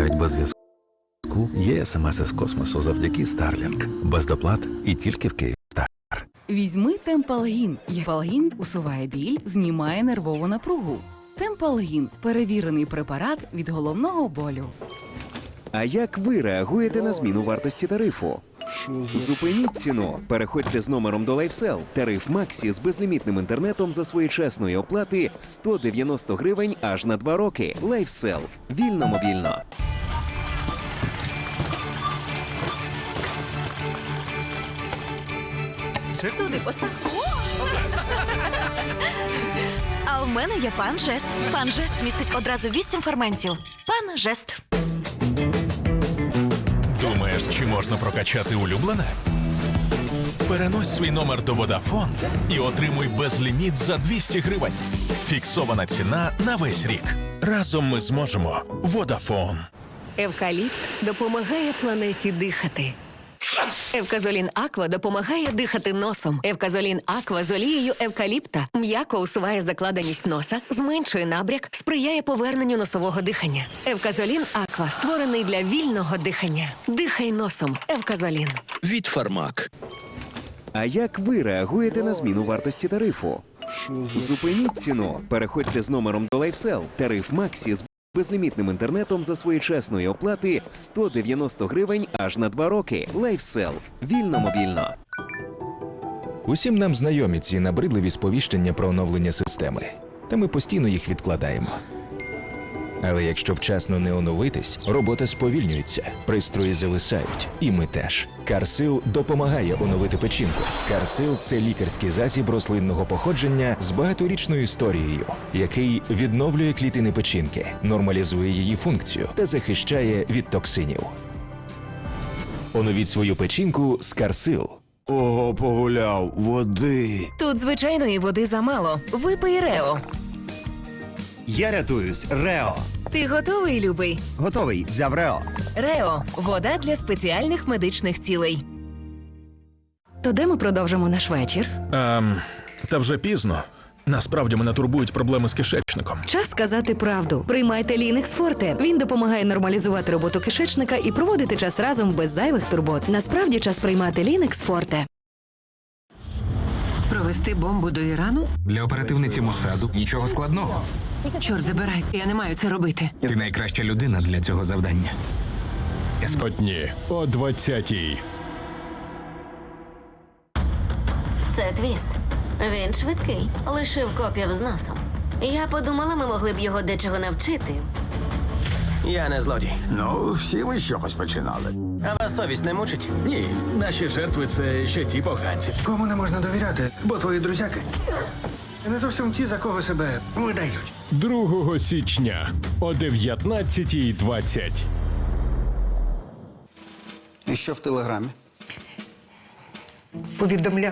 навіть без зв'язку є смс із космосу завдяки Starlink. Без доплат і тільки в Київстар. Візьми Темпалгін. Темпалгін усуває біль, знімає нервову напругу. Темпалгін перевірений препарат від головного болю. А як ви реагуєте на зміну вартості тарифу? Зупиніть ціну. Переходьте з номером до LifeSell. Тариф Максі з безлімітним інтернетом за своєчасної оплати 190 гривень аж на 2 роки. LifeSell. Вільно мобільно. Туди постав. А в мене є пан жест. Пан жест містить одразу вісім ферментів. Пан жест. Думаєш, чи можна прокачати улюблене? Перенось свій номер до Vodafone і отримуй безліміт за 200 гривень. Фіксована ціна на весь рік. Разом ми зможемо. Vodafone. Евкаліпт допомагає планеті дихати. Евказолін Аква допомагає дихати носом. Евказолін Аква з олією евкаліпта м'яко усуває закладеність носа, зменшує набряк, сприяє поверненню носового дихання. Евказолін Аква створений для вільного дихання. Дихай носом. Евказолін. від Фармак. А як ви реагуєте на зміну вартості тарифу? Зупиніть ціну. Переходьте з номером до LifeSell. Тариф Максі з безлімітним інтернетом за своєчасної оплати 190 гривень аж на два роки. Лайфсел Вільно мобільно. Усім нам знайомі ці набридливі сповіщення про оновлення системи, та ми постійно їх відкладаємо. Але якщо вчасно не оновитись, робота сповільнюється, пристрої зависають, і ми теж. Карсил допомагає оновити печінку. Карсил це лікарський засіб рослинного походження з багаторічною історією, який відновлює клітини печінки, нормалізує її функцію та захищає від токсинів. Оновіть свою печінку з Карсил. Ого, погуляв, води. Тут звичайної води замало. Випий Рео. Я рятуюсь, Рео. Ти готовий, любий? Готовий, взяв Рео. Рео вода для спеціальних медичних цілей. То де ми продовжимо наш вечір? Ем, та вже пізно. Насправді мене турбують проблеми з кишечником. Час сказати правду. Приймайте Лінекс Форте. Він допомагає нормалізувати роботу кишечника і проводити час разом без зайвих турбот. Насправді час приймати Лінекс Форте. Провести бомбу до Ірану? Для оперативниці Мосаду нічого складного. Чорт забирай, я не маю це робити. Ти найкраща людина для цього завдання. Одні о 20-й. Це твіст. Він швидкий, лишив копів з носом. Я подумала, ми могли б його дечого навчити. Я не злодій. Ну, всі ми з чогось починали. А вас совість не мучить? Ні, наші жертви це ще ті поганці. Кому не можна довіряти, бо твої друзяки не зовсім ті, за кого себе видають. 2 січня о 19.20. І що в телеграмі? Повідомляв